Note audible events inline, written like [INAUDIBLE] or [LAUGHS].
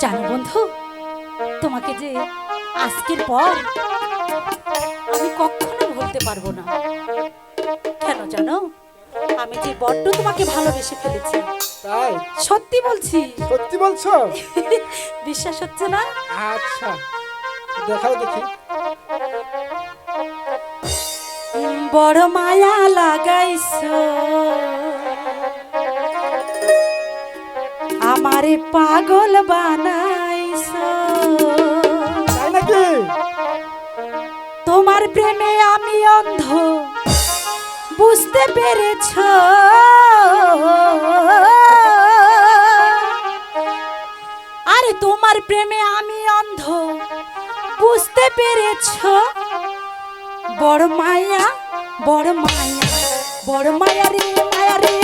জানো বন্ধু তোমাকে যে আজকের পর আমি কখনো ভুলতে পারব না। কেন জানো? আমি যে বড্ড তোমাকে ভালোবেসে ফেলেছি। তাই? সত্যি বলছি। সত্যি বলছো? [LAUGHS] বিশ্বাস হচ্ছে না? আচ্ছা দেখাও দেখি। বড় মায়া লাগাইছো। আমারে পাগল বানাইছো। তোমার প্রেমে আমি অন্ধ বুঝতে পেরেছ? আরে তোমার প্রেমে আমি অন্ধ বুঝতে পেরেছ? বড় মায়া বড় মায়া বড় মায়া রে মায়া রে